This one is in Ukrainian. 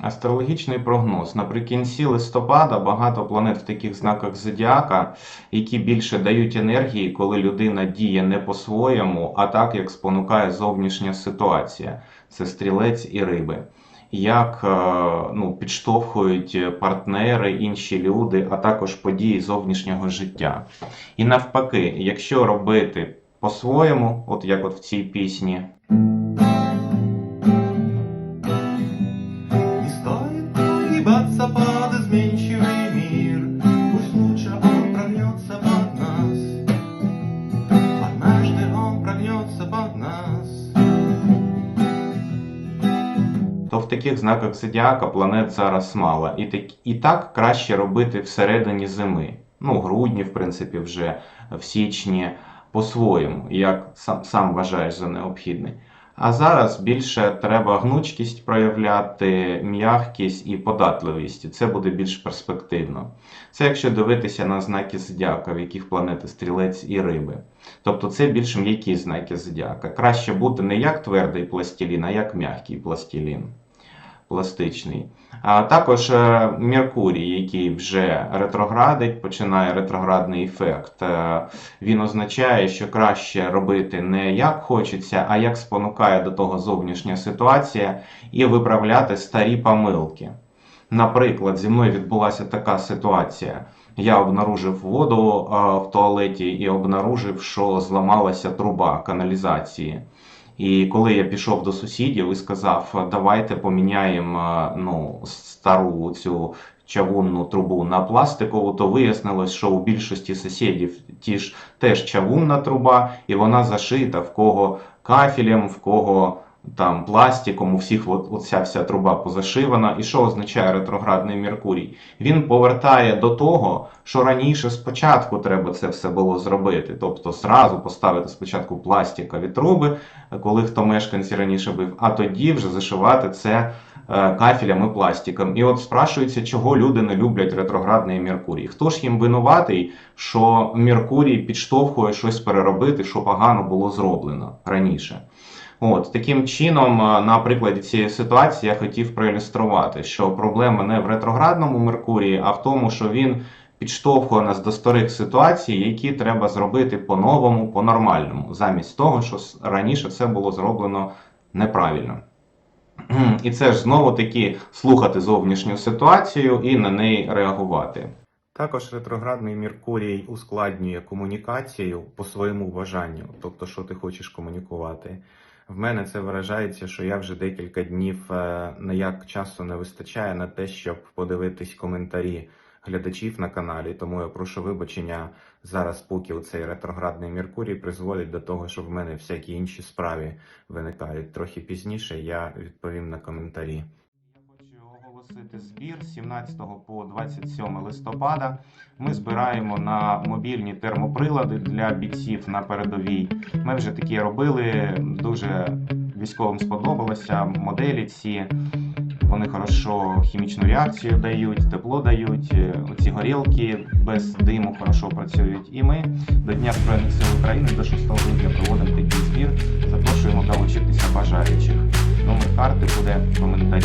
Астрологічний прогноз. Наприкінці листопада багато планет в таких знаках зодіака, які більше дають енергії, коли людина діє не по-своєму, а так, як спонукає зовнішня ситуація. Це стрілець і риби. Як е, ну, підштовхують партнери, інші люди, а також події зовнішнього життя. І навпаки, якщо робити по-своєму, от як от в цій пісні, он прогнется под нас. Однажды он прогнется под нас. то в таких знаках зодіака планет зараз мало. І так, і так краще робити всередині зими. Ну, грудні, в принципі, вже в січні по-своєму, як сам, сам вважаєш за необхідне. А зараз більше треба гнучкість проявляти, м'якість і податливість. Це буде більш перспективно. Це якщо дивитися на знаки зодіака, в яких планети стрілець і риби. Тобто це більш м'які знаки зодіака. Краще бути не як твердий пластилін, а як м'який пластилін. Пластичний. А також е, Меркурій, який вже ретроградить, починає ретроградний ефект. Е, Він означає, що краще робити не як хочеться, а як спонукає до того зовнішня ситуація і виправляти старі помилки. Наприклад, зі мною відбулася така ситуація. Я обнаружив воду в туалеті і обнаружив, що зламалася труба каналізації. І коли я пішов до сусідів і сказав, давайте поміняємо ну, стару цю чавунну трубу на пластикову, то вияснилось, що у більшості сусідів ті ж теж чавунна труба, і вона зашита в кого кафелем, в кого там пластиком, у всіх от, оця вся труба позашивана. І що означає ретроградний Меркурій? Він повертає до того, що раніше спочатку треба це все було зробити. Тобто зразу поставити спочатку пластикові труби, коли хто мешканці раніше бив, а тоді вже зашивати це е, кафелем пластиком. І от спрашується, чого люди не люблять ретроградний Меркурій. Хто ж їм винуватий, що Меркурій підштовхує щось переробити, що погано було зроблено раніше? От таким чином, е, на прикладі цієї ситуації, я хотів проілюструвати, що проблема не в ретроградному Меркурії, а в тому, що він підштовхує нас до старих ситуацій, які треба зробити по-новому, по-нормальному, замість того, що раніше це було зроблено неправильно. І це ж знову таки слухати зовнішню ситуацію і на неї реагувати. Також ретроградний Меркурій ускладнює комунікацію по своєму бажанню, тобто, що ти хочеш комунікувати. В мене це виражається, що я вже декілька днів е, ніяк часу не вистачає на те, щоб подивитись коментарі глядачів на каналі. Тому я прошу вибачення зараз, поки цей ретроградний Меркурій призводить до того, що в мене всякі інші справи виникають. Трохи пізніше я відповім на коментарі. Оголосити збір 17 по 27 листопада. Ми збираємо на мобільні термоприлади для бійців на передовій. Ми вже такі робили. Дуже військовим сподобалося. Моделі ці вони хорошо хімічну реакцію дають, тепло дають. е, Оці горілки без диму хорошо працюють. І ми до Дня Збройних сил України до 6 грудня проводимо такий збір. Запрошуємо долучитися бажаючих. Номер карти буде в коментарі.